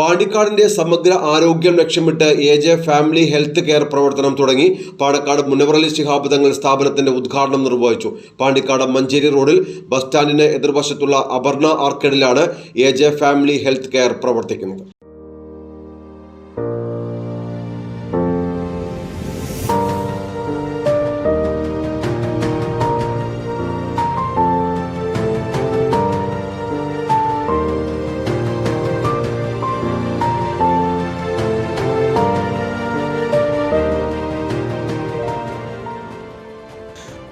പാണ്ടിക്കാടിന്റെ സമഗ്ര ആരോഗ്യം ലക്ഷ്യമിട്ട് A J family health care പ്രവർത്തനം തുടങ്ങി. പാണക്കാട് മുനവറലി ശിഹാബ് തങ്ങൾ സ്ഥാപനത്തിന്റെ ഉദ്ഘാടനം നിർവഹിച്ചു. പാണ്ടിക്കാട് മഞ്ചേരി റോഡിൽ ബസ് സ്റ്റാൻഡിന് എതിർവശത്തുള്ള Aparna ആർക്കേഡിലാണ് A J family health care പ്രവർത്തിക്കുന്നത്.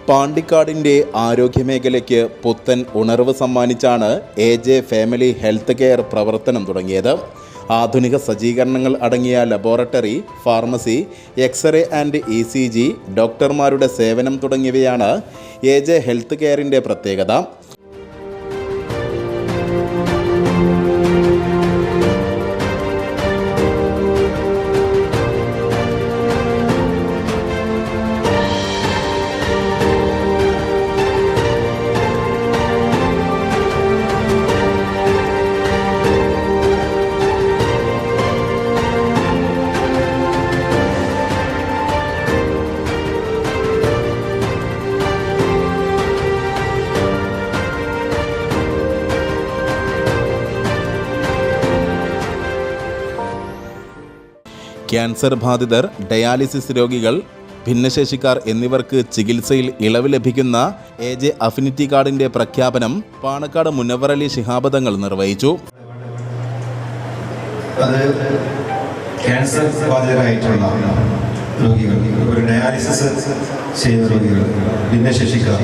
പാണ്ടിക്കാടിന്റെ ആരോഗ്യമേഖലയ്ക്ക് പുത്തൻ ഉണർവ് സമ്മാനിച്ചാണ് A J family health care പ്രവർത്തനം തുടങ്ങിയത്. ആധുനിക സജ്ജീകരണങ്ങൾ അടങ്ങിയ laboratory pharmacy x ray and E C G ഡോക്ടർമാരുടെ സേവനം തുടങ്ങിയവയാണ് എ ജെ ഹെൽത്ത് കെയറിന്റെ പ്രത്യേകത. ക്യാൻസർ ബാധിതർ ഡയാലിസിസ് രോഗികൾ ഭിന്നശേഷിക്കാർ എന്നിവർക്ക് ചികിത്സയിൽ ഇളവ് ലഭിക്കുന്ന എ ജെ അഫിനിറ്റി കാർഡിന്റെ പ്രഖ്യാപനം പാണക്കാട് മുനവറലി ശിഹാബദങ്ങൾ നിർവഹിച്ചു. അത് ക്യാൻസർ ബാധിതരായിട്ടുള്ള രോഗികൾ ഒരു ഡയാലിസിസ് ചെയ്യുന്ന രോഗികൾ ഭിന്നശേഷിക്കാർ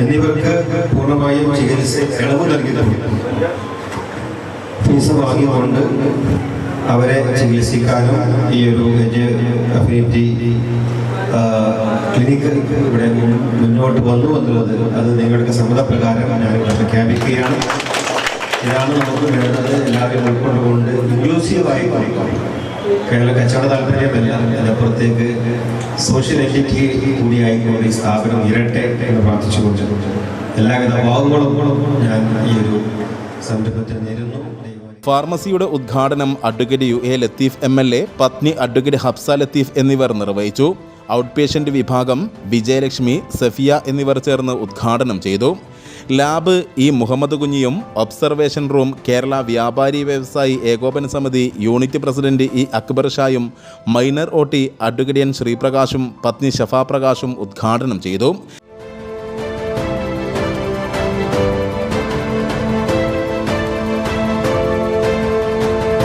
എന്നിവർക്ക് പൂർണമായും ചികിത്സ ഇളവ് നൽകിയിട്ടുണ്ട് ഫീസ് വാങ്ങിയുകൊണ്ട് അവരെ ചികിത്സിക്കാനും ഈ ഒരു അഫിനിറ്റി ക്ലിനിക്ക് ഇവിടെ മുന്നോട്ട് വന്നു എന്നുള്ളത് അത് നിങ്ങളുടെ സമ്മതപ്രകാരം ഞാൻ ഇവിടെ പ്രഖ്യാപിക്കുകയാണ്. ഇതാണ് നമുക്ക് വേണ്ടത് എല്ലാവരും ഉൾക്കൊണ്ടുകൊണ്ട് ഇൻക്ലൂസീവായി കേരള കച്ചവട താല്പര്യമല്ല അതിനപ്പുറത്തേക്ക് സോഷ്യൽ എറ്റിറ്റി കൂടിയായിക്കൊണ്ട് ഈ സ്ഥാപനം ഇരട്ടെ എന്ന് പ്രാർത്ഥിച്ചുകൊണ്ട് എല്ലാവിധ ഭാവങ്ങളും ഞാൻ ഈ ഒരു സംരംഭത്തിൽ നേരുന്നു. ഫാർമസിയുടെ ഉദ്ഘാടനം advocate U A Latheef M L A പത്നി അഡ്വക്കേറ്റ് ഹബ്സ ലത്തീഫ് എന്നിവർ നിർവഹിച്ചു. ഔട്ട് പേഷ്യന്റ് വിഭാഗം വിജയലക്ഷ്മി സഫിയ എന്നിവർ ചേർന്ന് ഉദ്ഘാടനം ചെയ്തു. ലാബ് ഇ മുഹമ്മദ് കുഞ്ഞിയും ഒബ്സർവേഷൻ റൂം കേരള വ്യാപാരി വ്യവസായി ഏകോപന സമിതി യൂണിറ്റ് പ്രസിഡന്റ് ഇ അക്ബർ ഷായും മൈനർ ഒ ടി അഡ്വക്കേറ്റ് ശ്രീപ്രകാശും പത്നി ഷഫ പ്രകാശും ഉദ്ഘാടനം ചെയ്തു.